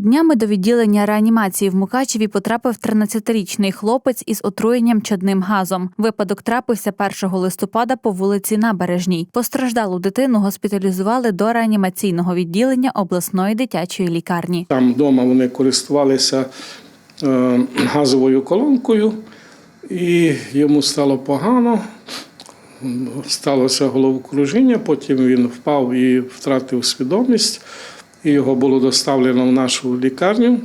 Днями до відділення реанімації в Мукачеві потрапив 13-річний хлопець із отруєнням чадним газом. Випадок трапився 1 листопада по вулиці Набережній. Постраждалу дитину госпіталізували до реанімаційного відділення обласної дитячої лікарні. Там вдома вони користувалися е, газовою колонкою, і йому стало погано. Сталося головокружіння, потім він впав і втратив свідомість. І його було доставлено в нашу лікарню.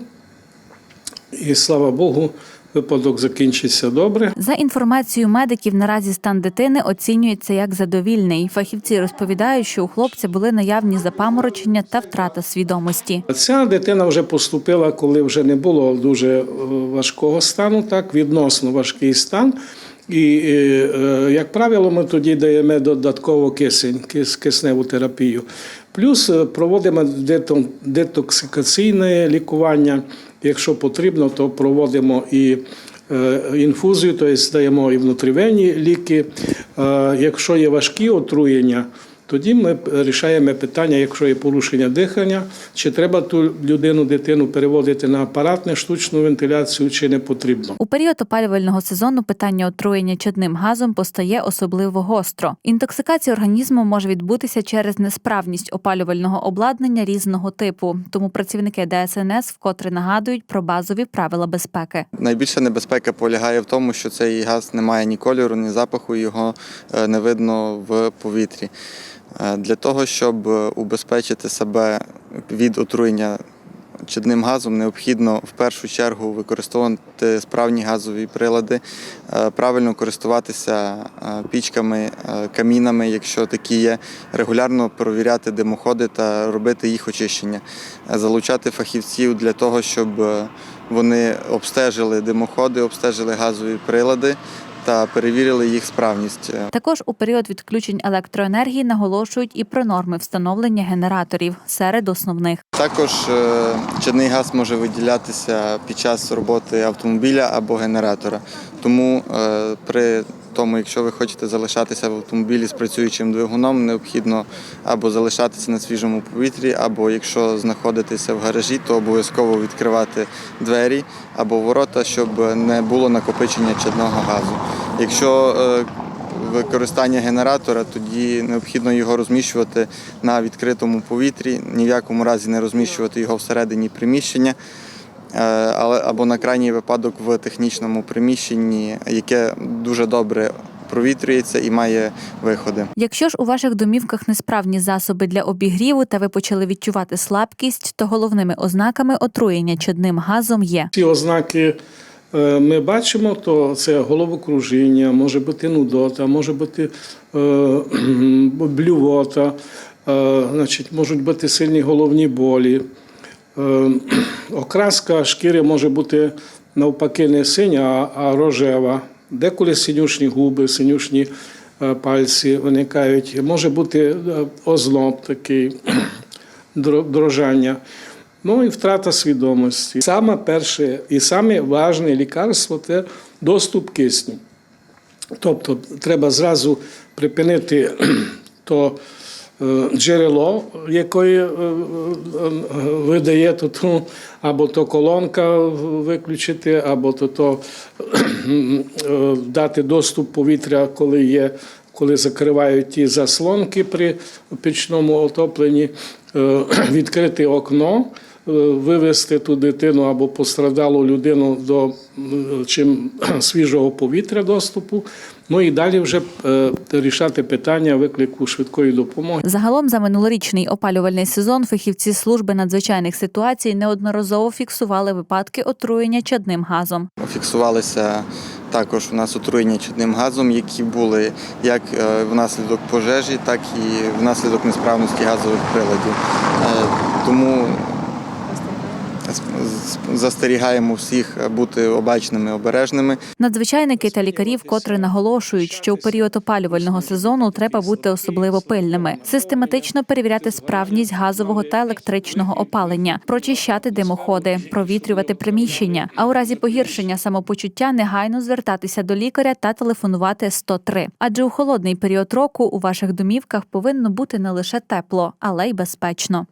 І слава Богу, випадок закінчився добре. За інформацією медиків, наразі стан дитини оцінюється як задовільний. Фахівці розповідають, що у хлопця були наявні запаморочення та втрата свідомості. Ця дитина вже поступила, коли вже не було дуже е, важкого стану, так, відносно важкий стан. І, е, е, як правило, ми тоді даємо додатково кисень, кис- кисневу терапію. Плюс е, проводимо дето- детоксикаційне лікування. Якщо потрібно, то проводимо і інфузію, тобто даємо і внутрівенні ліки. Якщо є важкі отруєння, тоді ми рішаємо питання, якщо є порушення дихання, чи треба ту людину, дитину переводити на апаратну штучну вентиляцію, чи не потрібно. У період опалювального сезону питання отруєння чадним газом постає особливо гостро. Інтоксикація організму може відбутися через несправність опалювального обладнання різного типу. Тому працівники ДСНС вкотре нагадують про базові правила безпеки. Найбільша небезпека полягає в тому, що цей газ не має ні кольору, ні запаху, його е, не видно в повітрі. Е, Для того, щоб е, убезпечити себе від отруєння чадним газом, необхідно в першу чергу використовувати справні газові прилади, е, правильно користуватися пічками, камінами, якщо такі є, регулярно провіряти димоходи та робити їх очищення, залучати фахівців для того, щоб вони обстежили димоходи, обстежили газові прилади та перевірили їх справність. Також у період відключень електроенергії наголошують і про норми встановлення генераторів серед основних. Також е, чадний газ може виділятися під час роботи автомобіля або генератора. Тому е, при тому, якщо ви хочете залишатися в автомобілі з працюючим двигуном, необхідно або залишатися на свіжому повітрі, або якщо знаходитеся в гаражі, то обов'язково відкривати двері або ворота, щоб не було накопичення чадного газу. Якщо е, використання генератора, тоді необхідно його розміщувати на відкритому повітрі, ні в якому разі не розміщувати його всередині приміщення, але або на крайній випадок в технічному приміщенні, яке дуже добре провітрюється і має виходи. Якщо ж у ваших домівках несправні засоби для обігріву та ви почали відчувати слабкість, то головними ознаками отруєння чадним газом є Ці ознаки е, ми бачимо, то це головокружіння, може бути нудота, може бути е, блювота, е, значить, можуть бути сильні головні болі. Е, Окраска шкіри може бути навпаки не синя, а- рожева. Деколи синюшні губи, синюшні е, пальці виникають. Може бути е, озлоб такий, дрожання. Ну і втрата свідомості. Саме перше і саме важне лікарство це доступ кисню. Тобто треба зразу припинити то джерело, якої е, е, видає то або то колонка виключити, або то, то е, дати доступ повітря, коли є. Коли закривають ті заслонки при пічному отопленні, е, відкрити окно, е, вивести ту дитину або постраждалу людину до чим свіжого повітря доступу. Ну і далі вже е, рішати питання виклику швидкої допомоги. Загалом за минулорічний опалювальний сезон фахівці служби надзвичайних ситуацій неодноразово фіксували випадки отруєння чадним газом. Фіксувалися також у нас отруєння чадним газом, які були як е, внаслідок пожежі, так і внаслідок несправності газових приладів. Е, Тому застерігаємо всіх бути обачними, обережними. Надзвичайники та лікарі вкотре наголошують, що у період опалювального сезону треба бути особливо пильними, систематично перевіряти справність газового та електричного опалення, прочищати димоходи, провітрювати приміщення. А у разі погіршення самопочуття негайно звертатися до лікаря та телефонувати 103. Адже у холодний період року у ваших домівках повинно бути не лише тепло, але й безпечно.